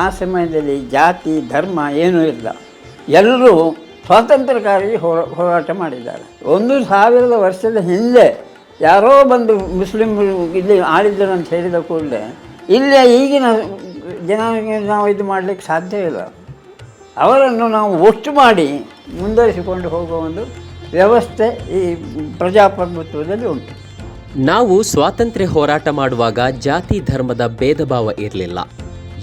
ಆ ಸಮಯದಲ್ಲಿ ಜಾತಿ, ಧರ್ಮ ಏನೂ ಇಲ್ಲ. ಎಲ್ಲರೂ ಸ್ವಾತಂತ್ರ್ಯಕ್ಕಾಗಿ ಹೋರಾ, ಹೋರಾಟ ಮಾಡಿದ್ದಾರೆ. ಒಂದು ಸಾವಿರದ ವರ್ಷದ ಹಿಂದೆ ಯಾರೋ ಬಂದು ಮುಸ್ಲಿಮರು ಇಲ್ಲಿ ಆಳಿದ್ದರು ಅಂತ ಹೇಳಿದ ಕೂಡಲೇ ಇಲ್ಲಿ ಈಗಿನ ಜನ ನಾವು ಇದು ಮಾಡಲಿಕ್ಕೆ ಸಾಧ್ಯ ಇಲ್ಲ. ಅವರನ್ನು ನಾವು ಒಟ್ಟು ಮಾಡಿ ಮುಂದುವರಿಸಿಕೊಂಡು ಹೋಗುವ ಒಂದು ವ್ಯವಸ್ಥೆ ಈ ಪ್ರಜಾಪ್ರಭುತ್ವದಲ್ಲಿ ಉಂಟು. ನಾವು ಸ್ವಾತಂತ್ರ್ಯ ಹೋರಾಟ ಮಾಡುವಾಗ ಜಾತಿ, ಧರ್ಮದ ಭೇದ ಭಾವ ಇರಲಿಲ್ಲ.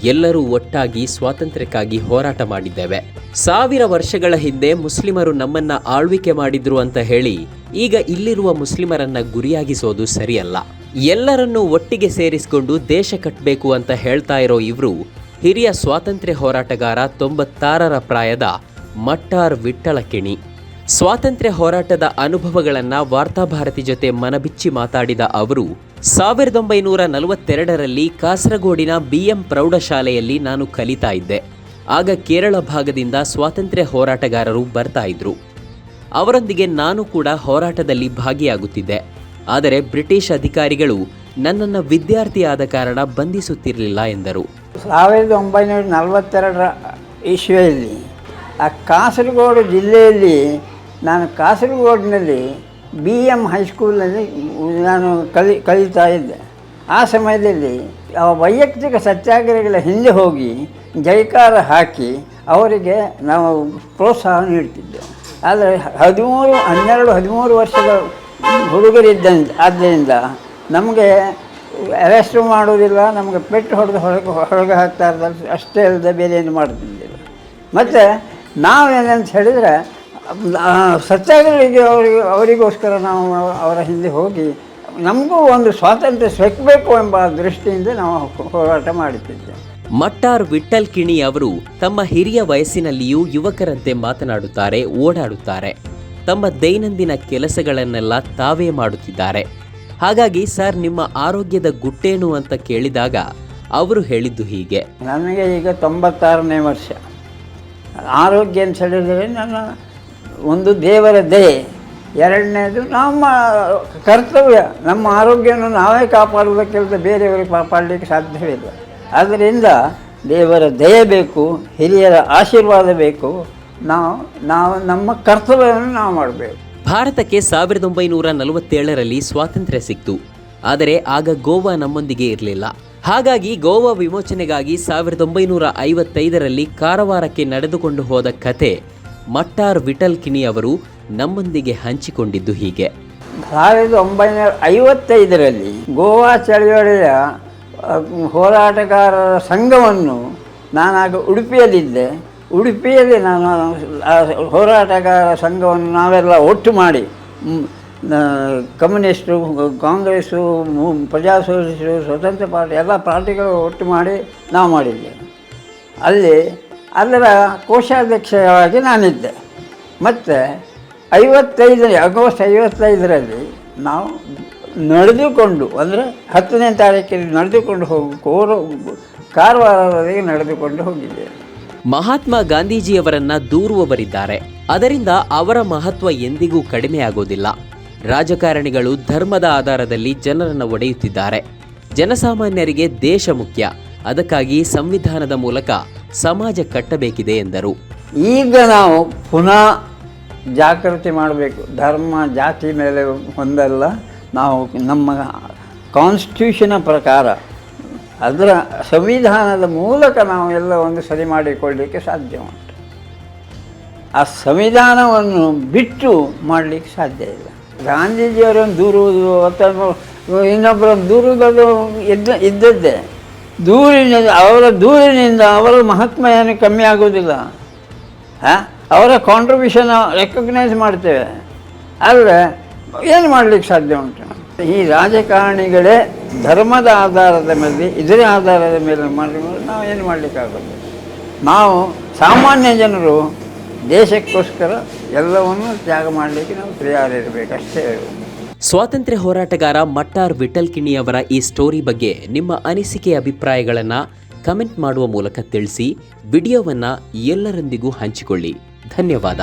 ಎಲ್ಲರೂ ಒಟ್ಟಾಗಿ ಸ್ವಾತಂತ್ರ್ಯಕ್ಕಾಗಿ ಹೋರಾಟ ಮಾಡಿದ್ದೇವೆ. ಸಾವಿರ ವರ್ಷಗಳ ಹಿಂದೆ ಮುಸ್ಲಿಮರು ನಮ್ಮನ್ನ ಆಳ್ವಿಕೆ ಮಾಡಿದ್ರು ಅಂತ ಹೇಳಿ, ಈಗ ಇಲ್ಲಿರುವ ಮುಸ್ಲಿಮರನ್ನ ಗುರಿಯಾಗಿಸೋದು ಸರಿಯಲ್ಲ. ಎಲ್ಲರನ್ನೂ ಒಟ್ಟಿಗೆ ಸೇರಿಸಿಕೊಂಡು ದೇಶ ಕಟ್ಟಬೇಕು ಅಂತ ಹೇಳ್ತಾ ಇರೋ ಇವರು, ಹಿರಿಯ ಸ್ವಾತಂತ್ರ್ಯ ಹೋರಾಟಗಾರ ತೊಂಬತ್ತಾರರ ಪ್ರಾಯದ ಮಟ್ಟಾರ್ ವಿಠ್ಠಲ ಕಿಣಿ. ಸ್ವಾತಂತ್ರ್ಯ ಹೋರಾಟದ ಅನುಭವಗಳನ್ನು ವಾರ್ತಾಭಾರತಿ ಜೊತೆ ಮನಬಿಚ್ಚಿ ಮಾತಾಡಿದ ಅವರು, ಸಾವಿರದ ಒಂಬೈನೂರ ನಲವತ್ತೆರಡರಲ್ಲಿ ಕಾಸರಗೋಡಿನ ಬಿಎಂ ಪ್ರೌಢಶಾಲೆಯಲ್ಲಿ ನಾನು ಕಲಿತಾ ಇದ್ದೆ. ಆಗ ಕೇರಳ ಭಾಗದಿಂದ ಸ್ವಾತಂತ್ರ್ಯ ಹೋರಾಟಗಾರರು ಬರ್ತಾ ಇದ್ರು. ಅವರೊಂದಿಗೆ ನಾನು ಕೂಡ ಹೋರಾಟದಲ್ಲಿ ಭಾಗಿಯಾಗುತ್ತಿದ್ದೆ. ಆದರೆ ಬ್ರಿಟಿಷ್ ಅಧಿಕಾರಿಗಳು ನನ್ನನ್ನು ವಿದ್ಯಾರ್ಥಿಯಾದ ಕಾರಣ ಬಂಧಿಸುತ್ತಿರಲಿಲ್ಲ ಎಂದರು. ಸಾವಿರದ ಒಂಬೈನೂರ ನಲವತ್ತೆರಡರ ಇಶ್ವೆಯಲ್ಲಿ ಆ ಕಾಸರಗೋಡು ಜಿಲ್ಲೆಯಲ್ಲಿ ನಾನು ಕಾಸರಗೋಡಿನಲ್ಲಿ ಬಿ ಎಂ ಹೈಸ್ಕೂಲ್ನಲ್ಲಿ ನಾನು ಕಲಿ, ಕಲಿತಾ ಇದ್ದೆ. ಆ ಸಮಯದಲ್ಲಿ ಆ ವೈಯಕ್ತಿಕ ಸತ್ಯಾಗ್ರಹಗಳ ಹಿಂದೆ ಹೋಗಿ ಜೈಕಾರ ಹಾಕಿ ಅವರಿಗೆ ನಾವು ಪ್ರೋತ್ಸಾಹ ನೀಡ್ತಿದ್ದೆವು. ಆದರೆ ಹದಿಮೂರು, ಹನ್ನೆರಡು, ಹದಿಮೂರು ವರ್ಷದ ಹುಡುಗರಿದ್ದ ಆದ್ದರಿಂದ ನಮಗೆ ಅರೆಸ್ಟ್ ಮಾಡೋದಿಲ್ಲ ನಮಗೆ ಪೆಟ್ಟು ಹೊಡೆದು ಹೊರಗೆ ಹೊರಗೆ ಹಾಕ್ತಾ ಇರ್ತಾರೆ. ಅಷ್ಟೇ ಅಲ್ಲದೆ ಬೇರೆ ಏನು ಮಾಡ್ತಿದ್ದಿಲ್ಲ. ಮತ್ತು ನಾವೇನಂತ ಹೇಳಿದರೆ ಸತ್ಯಾಗ್ರಹಿಗೆ ಅವರಿಗೆ ಅವರಿಗೋಸ್ಕರ ನಾವು ಅವರ ಹಿಂದೆ ಹೋಗಿ ನಮಗೂ ಒಂದು ಸ್ವಾತಂತ್ರ್ಯ ಸಿಕ್ಕಬೇಕು ಎಂಬ ದೃಷ್ಟಿಯಿಂದ ನಾವು ಹೋರಾಟ ಮಾಡುತ್ತಿದ್ದೆ ಮಟ್ಟಾರ್ ವಿಠಲ್ ಕಿಣಿ ಅವರು ತಮ್ಮ ಹಿರಿಯ ವಯಸ್ಸಿನಲ್ಲಿಯೂ ಯುವಕರಂತೆ ಮಾತನಾಡುತ್ತಾರೆ ಓಡಾಡುತ್ತಾರೆ. ತಮ್ಮ ದೈನಂದಿನ ಕೆಲಸಗಳನ್ನೆಲ್ಲ ತಾವೇ ಮಾಡುತ್ತಿದ್ದಾರೆ. ಹಾಗಾಗಿ ಸರ್ ನಿಮ್ಮ ಆರೋಗ್ಯದ ಗುಟ್ಟೇನು ಅಂತ ಕೇಳಿದಾಗ ಅವರು ಹೇಳಿದ್ದು ಹೀಗೆ. ನನಗೆ ಈಗ ತೊಂಬತ್ತಾರನೇ ವರ್ಷ. ಆರೋಗ್ಯ ಅಂತ ಹೇಳಿದರೆ ನನ್ನ ಒಂದು ದೇವರ ದಯೆ. ಎರಡನೇದು ನಮ್ಮ ಕರ್ತವ್ಯ, ನಮ್ಮ ಆರೋಗ್ಯವನ್ನು ನಾವೇ ಕಾಪಾಡುವುದಕ್ಕಿಂತ ಬೇರೆಯವರಿಗೆ ಕಾಪಾಡಲಿಕ್ಕೆ ಸಾಧ್ಯವಿಲ್ಲ ಆದ್ದರಿಂದ ದೇವರ ದಯೆ ಬೇಕು, ಹಿರಿಯರ ಆಶೀರ್ವಾದ ಬೇಕು. ನಾವು ನಾವು, ನಮ್ಮ ಕರ್ತವ್ಯವನ್ನು ನಾವು ಮಾಡಬೇಕು. ಭಾರತಕ್ಕೆ ಸಾವಿರದ ಒಂಬೈನೂರ ನಲವತ್ತೇಳರಲ್ಲಿ ಸ್ವಾತಂತ್ರ್ಯ ಸಿಕ್ತು. ಆದರೆ ಆಗ ಗೋವಾ ನಮ್ಮೊಂದಿಗೆ ಇರಲಿಲ್ಲ. ಹಾಗಾಗಿ ಗೋವಾ ವಿಮೋಚನೆಗಾಗಿ ಸಾವಿರದ ಒಂಬೈನೂರ ಐವತ್ತೈದರಲ್ಲಿ ಕಾರವಾರಕ್ಕೆ ನಡೆದುಕೊಂಡು ಹೋದ ಕತೆ ಮಟ್ಟಾರ್ ವಿಠಲ್ ಕಿಣಿ ಅವರು ನಮ್ಮೊಂದಿಗೆ ಹಂಚಿಕೊಂಡಿದ್ದು ಹೀಗೆ. ಸಾವಿರದ ಒಂಬೈನೂರ ಐವತ್ತೈದರಲ್ಲಿ ಗೋವಾ ಚಳವಳಿಯ ಹೋರಾಟಗಾರರ ಸಂಘವನ್ನು ನಾನಾಗ ಉಡುಪಿಯಲ್ಲಿದ್ದೆ. ಉಡುಪಿಯಲ್ಲಿ ನಾನು ಹೋರಾಟಗಾರ ಸಂಘವನ್ನು ನಾವೆಲ್ಲ ಒಟ್ಟು ಮಾಡಿ ಕಮ್ಯುನಿಸ್ಟು, ಕಾಂಗ್ರೆಸ್ಸು, ಮು- ಪ್ರಜಾ ಸ್ವತಂತ್ರ ಪಾರ್ಟಿ, ಎಲ್ಲ ಪಾರ್ಟಿಗಳು ಒಟ್ಟು ಮಾಡಿ ನಾವು ಮಾಡಿದ್ದೆ. ಅಲ್ಲಿ ಅದರ ಕೋಶಾಧ್ಯಕ್ಷರಾಗಿ ನಾನಿದ್ದೆ. ಮತ್ತು ಐವತ್ತೈದು ಆಗಸ್ಟ್ ಐವತ್ತೈದರಲ್ಲಿ ನಾವು ನಡೆದುಕೊಂಡು, ಅಂದರೆ ಹತ್ತನೇ ತಾರೀಕಿನಲ್ಲಿ ನಡೆದುಕೊಂಡು ಹೋಗಿ, ಕೋರ ಕಾರವಾರವರೆಗೆ ನಡೆದುಕೊಂಡು ಹೋಗಿದ್ದೆ. ಮಹಾತ್ಮ ಗಾಂಧೀಜಿಯವರನ್ನ ದೂರುವವರಿದ್ದಾರೆ. ಅದರಿಂದ ಅವರ ಮಹತ್ವ ಎಂದಿಗೂ ಕಡಿಮೆಯಾಗೋದಿಲ್ಲ. ರಾಜಕಾರಣಿಗಳು ಧರ್ಮದ ಆಧಾರದಲ್ಲಿ ಜನರನ್ನು ಒಡೆಯುತ್ತಿದ್ದಾರೆ. ಜನಸಾಮಾನ್ಯರಿಗೆ ದೇಶ ಮುಖ್ಯ. ಅದಕ್ಕಾಗಿ ಸಂವಿಧಾನದ ಮೂಲಕ ಸಮಾಜ ಕಟ್ಟಬೇಕಿದೆ ಎಂದರು. ಈಗ ನಾವು ಪುನಃ ಜಾಗೃತಿ ಮಾಡಬೇಕು. ಧರ್ಮ, ಜಾತಿ ಮೇಲೆ ಹೊಂದಲ್ಲ ನಾವು ನಮ್ಮ ಕಾನ್ಸ್ಟಿಟ್ಯೂಷನ ಪ್ರಕಾರ ಅದರ ಸಂವಿಧಾನದ ಮೂಲಕ ನಾವು ಎಲ್ಲ ಒಂದು ಸರಿ ಮಾಡಿಕೊಳ್ಳಲಿಕ್ಕೆ ಸಾಧ್ಯ ಉಂಟು. ಆ ಸಂವಿಧಾನವನ್ನು ಬಿಟ್ಟು ಮಾಡಲಿಕ್ಕೆ ಸಾಧ್ಯ ಇಲ್ಲ. ಗಾಂಧೀಜಿಯವರನ್ನು ದೂರುವುದು, ಅಥವಾ ಇನ್ನೊಬ್ಬರನ್ನು ದೂರುವುದು ಇದ್ದ ಇದ್ದದ್ದೇ. ದೂರಿನಿಂದ, ಅವರ ದೂರಿನಿಂದ ಅವರ ಮಹಾತ್ಮ ಏನು ಕಮ್ಮಿ ಆಗೋದಿಲ್ಲ ಹಾಂ? ಅವರ ಕಾಂಟ್ರಿಬ್ಯೂಷನ್ ರೆಕಗ್ನೈಸ್ ಮಾಡ್ತೇವೆ. ಆದರೆ, ಏನು ಮಾಡಲಿಕ್ಕೆ ಸಾಧ್ಯ ಉಂಟು? ಈ ರಾಜಕಾರಣಿಗಳೇ ಧರ್ಮದ ಆಧಾರದ ಮೇಲೆ, ಇದರ ಆಧಾರದ ಮೇಲೆ ಮಾಡಿದ್ರೆ, ನಾವು ಏನು ಮಾಡಲಿಕ್ಕಾಗೋದು? ನಾವು ಸಾಮಾನ್ಯ ಜನರು ದೇಶಕ್ಕೋಸ್ಕರ ಎಲ್ಲವನ್ನು ತ್ಯಾಗ ಮಾಡಲಿಕ್ಕೆ ನಾವು ತಯಾರಿರಬೇಕು ಅಷ್ಟೇ ಹೇಳುವುದು ಸ್ವಾತಂತ್ರ್ಯ ಹೋರಾಟಗಾರ ಮಟ್ಟಾರ್ ವಿಠಲ್ ಕಿಣಿ ಅವರ ಈ ಸ್ಟೋರಿ ಬಗ್ಗೆ ನಿಮ್ಮ ಅನಿಸಿಕೆ ಅಭಿಪ್ರಾಯಗಳನ್ನು ಕಮೆಂಟ್ ಮಾಡುವ ಮೂಲಕ ತಿಳಿಸಿ ವಿಡಿಯೋವನ್ನು ಎಲ್ಲರೊಂದಿಗೂ ಹಂಚಿಕೊಳ್ಳಿ. ಧನ್ಯವಾದ.